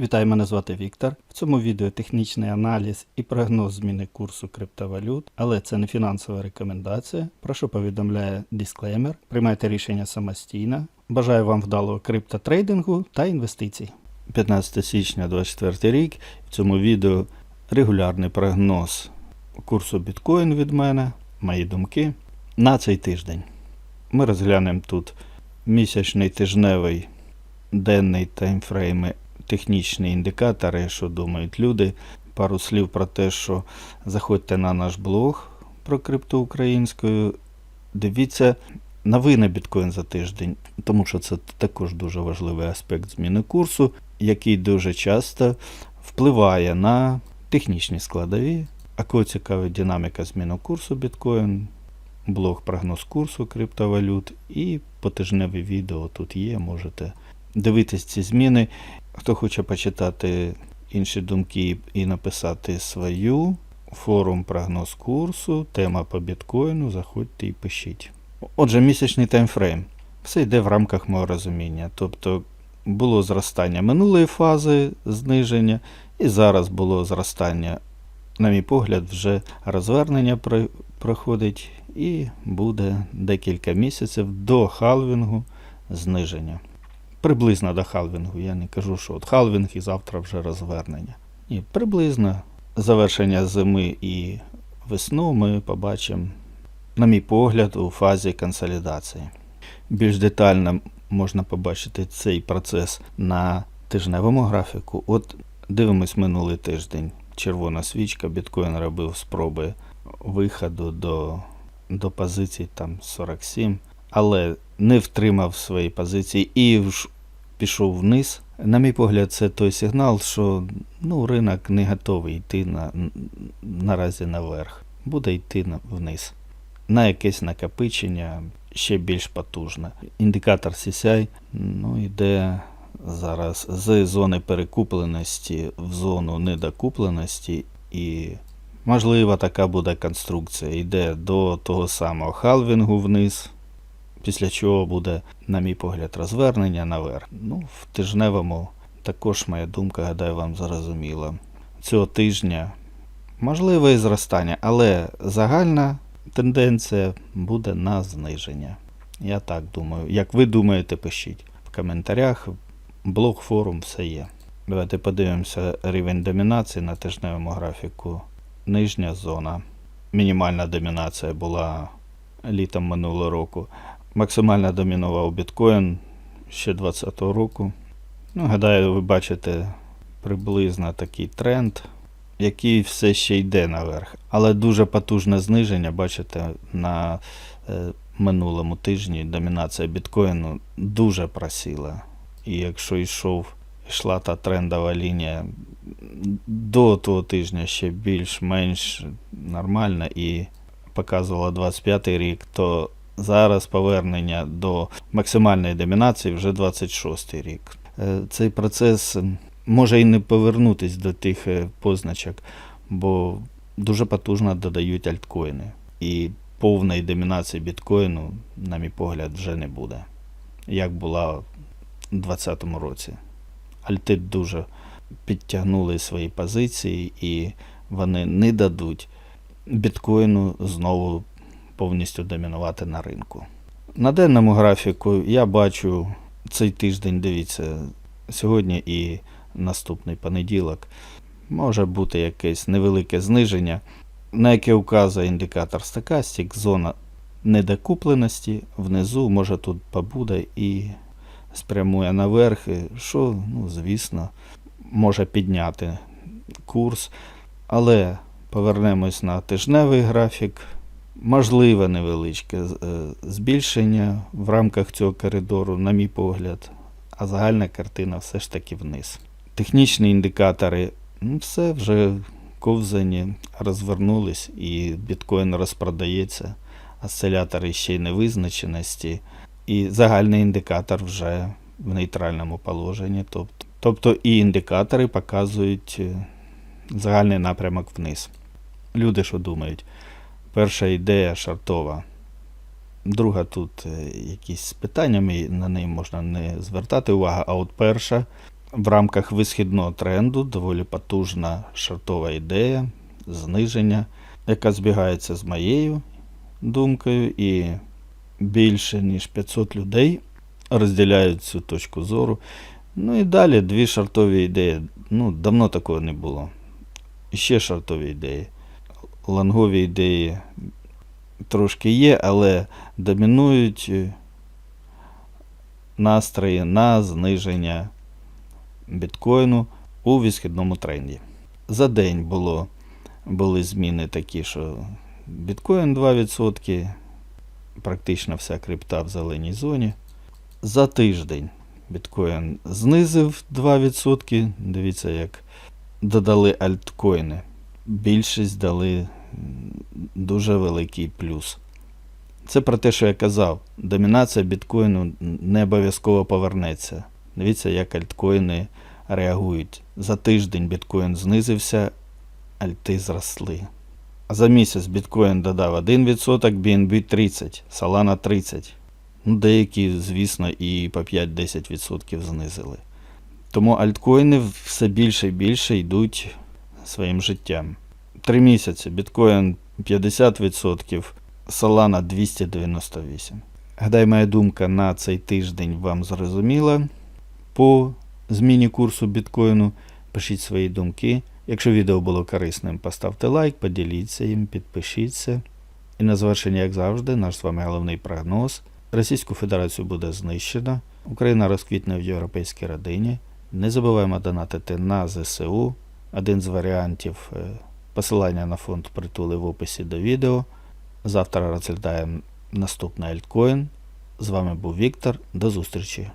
Вітаю, мене звати Віктор. В цьому відео технічний аналіз і прогноз зміни курсу криптовалют, але це не фінансова рекомендація. Прошу повідомляє дисклеймер. Приймайте рішення самостійно. Бажаю вам вдалого криптотрейдингу та інвестицій. 15 січня 2024 рік. В цьому відео регулярний прогноз курсу біткоін від мене, мої думки на цей тиждень. Ми розглянемо тут місячний тижневий денний таймфрейми технічні індикатори, що думають люди. Пару слів про те, що заходьте на наш блог про крипту українською. Дивіться новини біткоін за тиждень, тому що це також дуже важливий аспект зміни курсу, який дуже часто впливає на технічні складові. А кого цікавить динаміка зміни курсу біткоін, блог прогноз курсу криптовалют і потижневі відео тут є, можете дивитись ці зміни. Хто хоче почитати інші думки і написати свою, форум прогноз курсу, тема по біткоїну, заходьте і пишіть. Отже, місячний таймфрейм. Все йде в рамках мого розуміння. Тобто було зростання минулої фази зниження, і зараз було зростання, на мій погляд, вже розвернення проходить, і буде декілька місяців до халвінгу зниження приблизно до халвінгу. Я не кажу, що от халвінг і завтра вже розвернення. Ні, приблизно завершення зими і весну ми побачимо, на мій погляд, у фазі консолідації. Більш детально можна побачити цей процес на тижневому графіку. От дивимось минулий тиждень. Червона свічка, біткоін робив спроби виходу до, до позицій там 47, але не втримав свої позиції і пішов вниз. На мій погляд, це той сигнал, що ну, ринок не готовий йти на, наразі наверх, буде йти вниз. На якесь накопичення ще більш потужне. Індикатор CCI ну, йде зараз з зони перекупленості в зону недокупленості і можливо така буде конструкція. Йде до того самого халвінгу вниз, після чого буде, на мій погляд, розвернення наверх. Ну, в тижневому також моя думка, гадаю, вам зрозуміла. Цього тижня можливе і зростання, але загальна тенденція буде на зниження. Я так думаю. Як ви думаєте, пишіть в коментарях. Блог, форум, все є. Давайте подивимося рівень домінації на тижневому графіку. Нижня зона. Мінімальна домінація була літом минулого року. Максимально домінував біткоін ще 2020 року. Ну, гадаю, ви бачите приблизно такий тренд, який все ще йде наверх. Але дуже потужне зниження, бачите, на е, минулому тижні домінація біткоїну дуже просіла. І якщо йшов, йшла та трендова лінія до того тижня ще більш-менш нормальна і показувала 25 рік, то зараз повернення до максимальної домінації вже 26 й рік. Е, Цей процес може і не повернутись до тих е, позначок, бо дуже потужно додають альткоїни. І повної домінації біткоїну, на мій погляд, вже не буде, як була в 2020 році. Альти дуже підтягнули свої позиції і вони не дадуть біткоїну знову повністю домінувати на ринку. На денному графіку я бачу цей тиждень, дивіться, сьогодні і наступний понеділок може бути якесь невелике зниження, на яке вказує індикатор стакастик, зона недокупленості, внизу, може тут побуде і спрямує наверх, що, ну, звісно, може підняти курс. Але повернемось на тижневий графік. Можливе невеличке е, збільшення в рамках цього коридору, на мій погляд, а загальна картина все ж таки вниз. Технічні індикатори, ну, все вже ковзані, розвернулись і біткоін розпродається, осцилятори ще й невизначеності, і загальний індикатор вже в нейтральному положенні. Тобто, тобто і індикатори показують е, загальний напрямок вниз. Люди що думають? Перша ідея шартова. Друга тут е, якісь питання, ми на неї можна не звертати увагу. А от перша В рамках висхідного тренду доволі потужна шортова ідея зниження, яка збігається з моєю думкою, і більше ніж 500 людей розділяють цю точку зору. Ну і далі дві шортові ідеї. Ну, давно такого не було. І ще шортові ідеї. Лонгові ідеї трошки є, але домінують е, настрої на зниження біткоїну у висхідному тренді. За день було, були зміни такі, що біткоін 2%, практично вся крипта в зеленій зоні. За тиждень біткоін знизив 2%. Дивіться, як додали альткоїни. Більшість дали дуже великий плюс. Це про те, що я казав. Домінація біткоїну не обов'язково повернеться. Дивіться, як альткоїни реагують. За тиждень біткоін знизився, альти зросли. А за місяць біткоін додав 1%, BNB 30%, Solana 30%. Ну, деякі, звісно, і по 5-10% знизили. Тому альткоїни все більше і більше йдуть своїм життям. Три місяці біткоін 50%, Solana 298. Гадаю, моя думка на цей тиждень вам зрозуміла по зміні курсу біткоїну. Пишіть свої думки. Якщо відео було корисним, поставте лайк, поділіться їм, підпишіться. І на завершення, як завжди, наш з вами головний прогноз. Російську Федерацію буде знищено, Україна розквітне в європейській родині. Не забуваємо донатити на ЗСУ. Один з варіантів е, посилання на фонд притули в описі до відео. Завтра розглядаємо наступний альткоін. З вами був Віктор. До зустрічі!